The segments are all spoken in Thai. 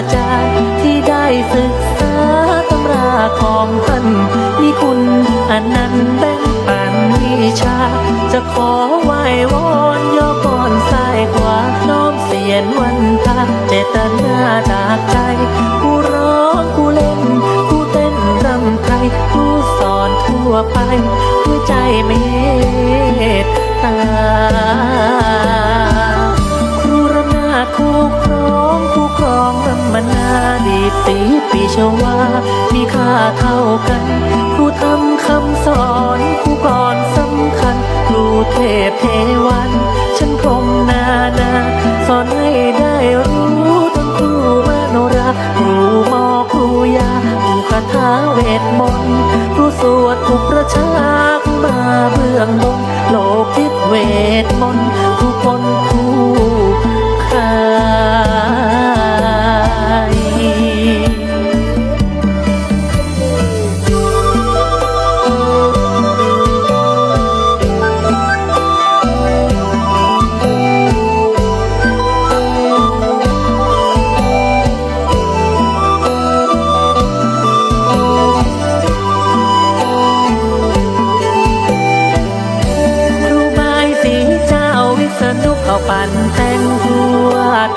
อาจารย์ที่ได้ศึกษาตำราของท่านมีคุณอันนั้นต์แบ่งปันวิชา จะขอไหว้วอนยอก่อนซ้ายขวาน้อมเสียนวันตาเจตนาจากใจผู้ร้องผู้เล่นผู้เต้นรำไทยผู้สอนทั่วไปด้วยใจเมตตา ดีปีชวา มีค่าเท่ากัน ครูทำคำสอนครูก่อนสำคัญ ครูเทพเทวัน ฉันพรมนานา สอนให้ได้รู้ทั้งครูมโนราครูหมอครูยาครูคาถาเวทมนต์ครูสวดอุประชาครูมาเบื้องบนโลกทิพเวทมนต์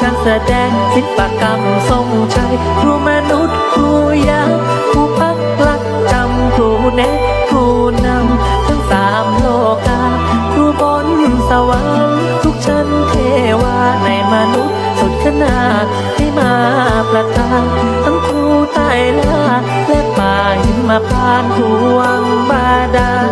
การแสดงศิลปกรรมทรงชัยครูมนุษย์ครูยาครูพักลักจำครูเนครูนำทั้งสามโลกาครูบนสวรรค์ทุกชั้นเทวาในมนุษย์สุดขนาดที่มาประทานทั้งครูใต้ลาและป่าหินมพานครูวังบาดาล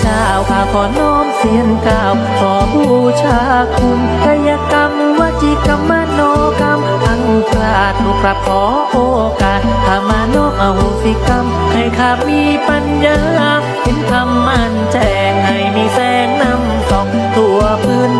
เจ้าข้าขอน้อมเสียนก้าวขอบูชาคุณกายกรรมวจีกรรมโนกรรมอังพลาดลูกกราบขอโอกาสถ้ามาน้อมอาสิกรรม ให้ข้ามีปัญญา เห็นธรรมมันแจ้งให้มีแสงนำส่องตัวพื้น